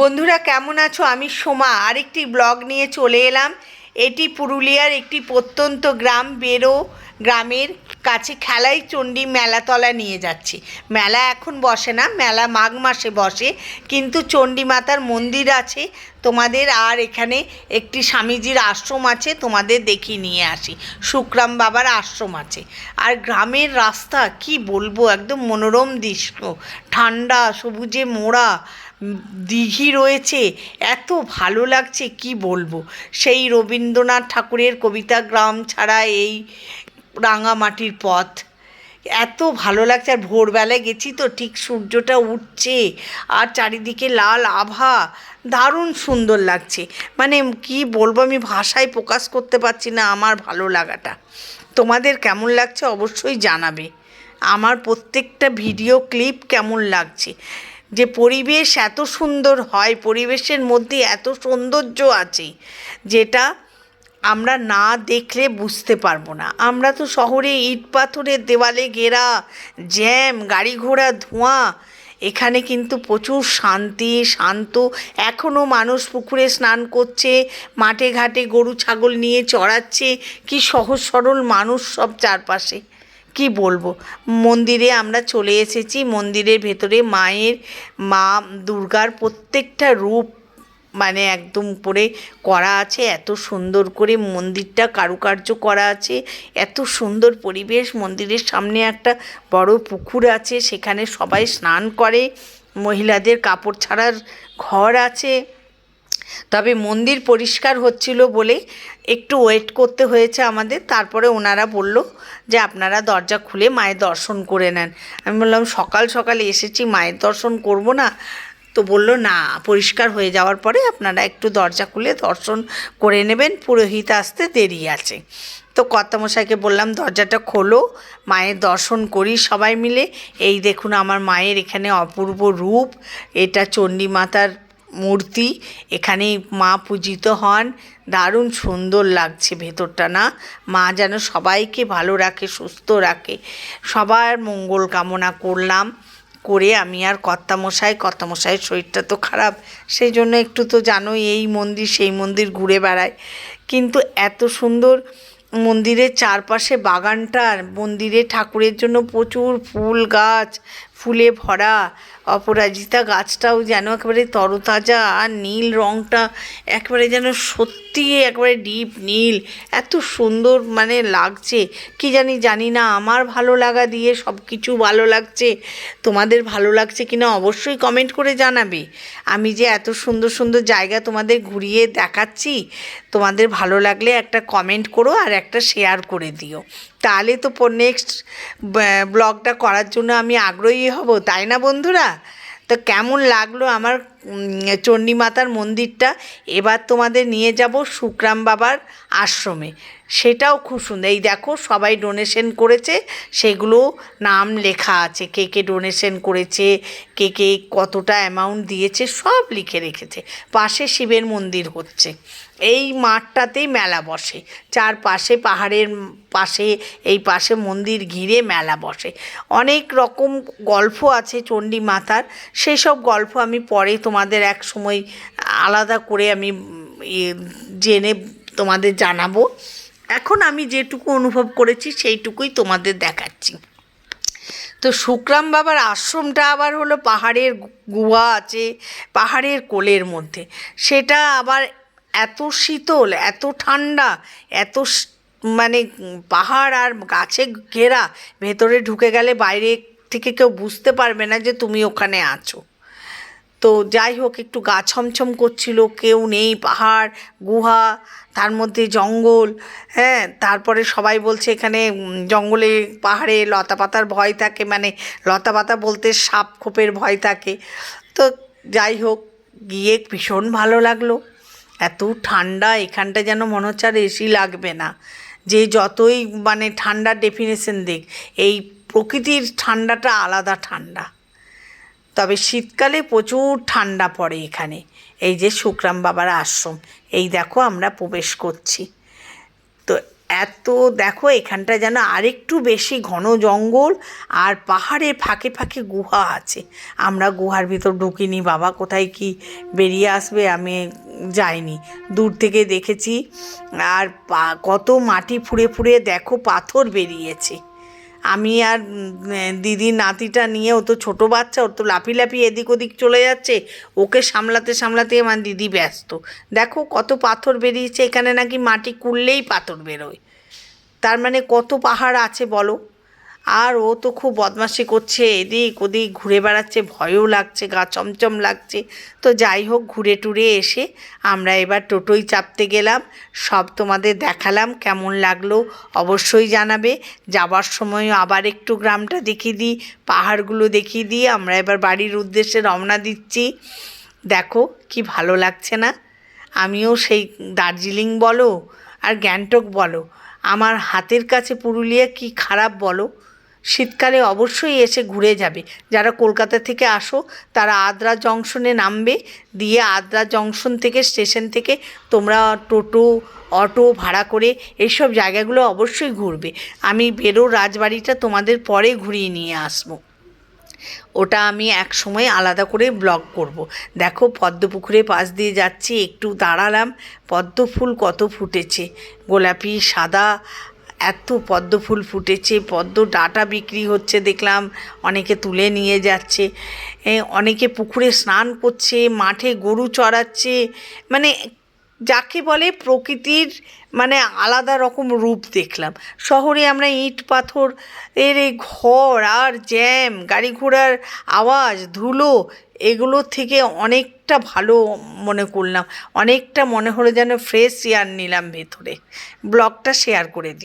বন্ধুরা, কেমন আছো? আমি সোমা। আরেকটি ব্লগ নিয়ে চলে এলাম। এটি পুরুলিয়ার একটি প্রত্যন্ত গ্রাম, বেরো গ্রামের কাছে খেলাই চণ্ডী মেলাতলা নিয়ে যাচ্ছি। মেলা এখন বসে না, মেলা মাঘ মাসে বসে। কিন্তু চণ্ডী মাতার মন্দির আছে। তোমাদের আর এখানে একটি স্বামীজির আশ্রম আছে, তোমাদের দেখিয়ে নিয়ে আসি। শুক্রাম বাবার আশ্রম আছে। আর গ্রামের রাস্তা, কি বলব? একদম মনোরম দৃশ্য। ঠান্ডা, সবুজে মোড়া দিঘি রয়েছে। এত ভালো লাগছে, কি বলব? সেই রবীন্দ্রনাথ ঠাকুরের কবিতা গ্রাম ছাড়া এই রাঙামাটির পথ। এত ভালো লাগছে, আর ভোরবেলায় গেছি তো ঠিক সূর্যটা উঠছে, আর চারিদিকে লাল আভা, দারুণ সুন্দর লাগছে। মানে কি বলব, আমি ভাষায় প্রকাশ করতে পারছি না আমার ভালো লাগাটা। তোমাদের কেমন লাগছে অবশ্যই জানাবে। আমার প্রত্যেকটা ভিডিও ক্লিপ কেমন লাগছে। যে পরিবেশ এত সুন্দর হয়, পরিবেশের মধ্যে এত সৌন্দর্য আছে, যেটা আমরা না দেখলে বুঝতে পারব না। আমরা তো শহরে ইট পাথরের দেওয়ালে ঘেরা, জ্যাম, গাড়ি ঘোড়া, ধোঁয়া, এখানে কিন্তু প্রচুর শান্তি, শান্ত। এখনও মানুষ পুকুরে স্নান করছে, মাঠে ঘাটে গরু, ছাগল নিয়ে চড়াচ্ছে, কি সহজ সরল মানুষ সব চারপাশে। কি বলব? মন্দিরে আমরা চলে এসেছি। মন্দিরের ভেতরে মায়ের, মা দুর্গার প্রত্যেকটা রূপ মানে একদম উপরে করা আছে। এত সুন্দর করে মন্দিরটা কারুকার্য করা আছে। এত সুন্দর পরিবেশ। মন্দিরের সামনে একটা বড় পুকুর আছে। সেখানে সবাই স্নান করে। মহিলাদের কাপড় ছাড়ার ঘর আছে। তবে মন্দির পরিষ্কার হচ্ছিল বলে একটু ওয়েট করতে হয়েছে আমাদের। তারপরে ওনারা বলল যে আপনারা দরজা খুলে মায়ের দর্শন করে নেন। আমি বললাম, সকাল সকাল এসেছি, মায়ের দর্শন করব না? তো বলল, না, পরিষ্কার হয়ে যাওয়ার পরে আপনারা একটু দরজা খুলে দর্শন করে নেবেন। পুরোহিত আসতে দেরি আছে। তো কর্তামশাইকে বললাম, দরজাটা খোলো, মায়ের দর্শন করি সবাই মিলে। এই দেখুন, আমার মায়ের এখানে অপূর্ব রূপ। এটা চণ্ডী মাতার মূর্তি এখানে মা পূজিত হন। দারুণ সুন্দর লাগছে ভেতরটা না? মা যেন সবাইকে ভালো রাখে, সুস্থ রাখে। সবার মঙ্গল কামনা করলাম। করে আমি আর কর্তামশাই, কর্তামশাইয়ের শরীরটা তো খারাপ। সেই জন্য একটু তো জানোই এই মন্দির, সেই মন্দির ঘুরে বেড়ায় কিন্তু এত সুন্দর মন্দিরের চারপাশে বাগানটা আর মন্দিরে ঠাকুরের জন্য প্রচুর ফুল গাছ ফুলে ভরা, অপরাজিতা গাছটাও যেন একেবারে তরতাজা, আর নীল রঙটা একেবারে যেন সত্যি একেবারে ডিপ নীল। এত সুন্দর মানে লাগছে। কি জানি জানি না, আমার ভালো লাগা দিয়ে সব কিছু ভালো লাগছে। তোমাদের ভালো লাগছে কিনা অবশ্যই কমেন্ট করে জানাবে। আমি যে এত সুন্দর সুন্দর জায়গা তোমাদের ঘুরিয়ে দেখাচ্ছি, তোমাদের ভালো লাগলে একটা কমেন্ট করো আর একটা শেয়ার করে দিও। তাহলে তো নেক্সট ব্লগটা করার জন্য আমি আগ্রহী হব তাই না বন্ধুরা? তো কেমন লাগল আমার উম, চণ্ডী মাতার মন্দিরটা। এবার তোমাদের নিয়ে যাব সুকরাম বাবার আশ্রমে। সেটাও খুব সুন্দর। এই দেখো সবাই ডোনেশন করেছে সেগুলো নাম লেখা আছে। কে কে ডোনেশন করেছে কে কে কতটা অ্যামাউন্ট দিয়েছে সব লিখে রেখেছে। পাশে শিবের মন্দির হচ্ছে। এই মাঠটাতেই মেলা বসে। চারপাশে পাহাড়ের পাশে এই পাশে মন্দির ঘিরে মেলা বসে। অনেক রকম গল্প আছে চণ্ডী মাতার সেই সব গল্প আমি পরে তোমাদের এক সময় আলাদা করে আমি জেনে তোমাদের জানাব। এখন আমি যেটুকু অনুভব করেছি সেইটুকুই তোমাদের দেখাচ্ছি। তো শুক্রাম বাবার আশ্রমটা আবার হলো পাহাড়ের গুহা আছে, পাহাড়ের কোলের মধ্যে। সেটা আবার এত শীতল, এত ঠান্ডা, এত মানে পাহাড় আর গাছে ঘেরা, ভেতরে ঢুকে গেলে বাইরে থেকে কেউ বুঝতে পারবে না যে তুমি ওখানে আছো। তো যাই হোক, একটু গা ছমছম করছিল, কেউ নেই, পাহাড়, গুহা, তার মধ্যে জঙ্গল হ্যাঁ তারপরে সবাই বলছে এখানে জঙ্গলে, পাহাড়ে লতা পাতার ভয় থাকে মানে লতা পাতা বলতে সাপ খোপের ভয় থাকে। তো যাই হোক, গিয়ে ভীষণ ভালো লাগল। এত ঠান্ডা, এখানটা যেন মনে হচ্ছে আর এসি লাগবে না। যে যতই মানে ঠান্ডার ডেফিনেশন দিক এই প্রকৃতির ঠান্ডাটা আলাদা ঠান্ডা। তবে শীতকালে প্রচুর ঠান্ডা পড়ে এখানে। এই যে শুক্রাম বাবার আশ্রম, এই দেখো আমরা প্রবেশ করছি। তো এত দেখো এখানটা যেন আরেকটু বেশি ঘন জঙ্গল আর পাহাড়ের ফাঁকে ফাঁকে গুহা আছে। আমরা গুহার ভিতর ঢুকিনি, বাবা কোথায় কি বেরিয়ে আসবে আমি যাইনি। দূর থেকে দেখেছি আর কত মাটি ফুঁড়ে ফুঁড়ে দেখো পাথর বেরিয়েছে। আমি আর দিদি নাতিটা নিয়ে, ও তো ছোটো বাচ্চা, ওর তো লাফি লাফি এদিক ওদিক চলে যাচ্ছে। ওকে সামলাতে সামলাতে আমার দিদি ব্যস্ত। দেখো কত পাথর বেরিয়েছে, এখানে নাকি মাটি কুড়লেই পাথর বেরোয়। তার মানে কত পাহাড় আছে বলো? আর ও তো খুব বদমাশি করছে, এদিক ওদিক ঘুরে বেড়াচ্ছে, ভয়ও লাগছে, গা চমচম লাগছে। তো যাই হোক, ঘুরে টুরে এসে আমরা এবার টোটোই চাপতে গেলাম। সব তোমাদের দেখালাম, কেমন লাগল অবশ্যই জানাবে। যাবার সময় আবার একটু গ্রামটা দেখিয়ে দিই, পাহাড়গুলো দেখিয়ে দিই। আমরা এবার বাড়ির উদ্দেশ্যে রওনা দিচ্ছি। দেখো কি ভালো লাগছে না। আমিও সেই দার্জিলিং বলো আর গ্যাংটক বলো। আমার হাতের কাছে পুরুলিয়া কি খারাপ বলো? শীতকালে অবশ্যই এসে ঘুরে যাবে। যারা কলকাতা থেকে আসো, তারা আদ্রা জংশনে নামবে, দিয়ে আদ্রা জংশন থেকে স্টেশন থেকে তোমরা টোটো, অটো ভাড়া করে এইসব জায়গাগুলো অবশ্যই ঘুরবে। আমি বেরো রাজবাড়িটা তোমাদের পরে ঘুরিয়ে নিয়ে আসব। ওটা আমি এক সময় আলাদা করে ব্লগ করব। দেখো পদ্ম পুকুরের পাশ দিয়ে যাচ্ছি, একটু দাঁড়ালাম পদ্ম ফুল কত ফুটেছে। গোলাপি, সাদা এত পদ্ম ফুল ফুটেছে, পদ্ম ডাটা বিক্রি হচ্ছে দেখলাম, অনেকে তুলে নিয়ে যাচ্ছে অনেকে পুকুরে স্নান করছে, মাঠে গরু চড়াচ্ছে মানে যাকে বলে প্রকৃতির মানে আলাদা রকম রূপ দেখলাম। শহরে আমরা ইট পাথর, এর ঘর আর জ্যাম, গাড়ি ঘোড়ার আওয়াজ, ধুলো, এগুলো থেকে অনেকটা ভালো মনে করলাম, অনেকটা মনে হলো যেন ফ্রেশ এয়ার নিলাম ভেতরে। ব্লগটা শেয়ার করে দিই।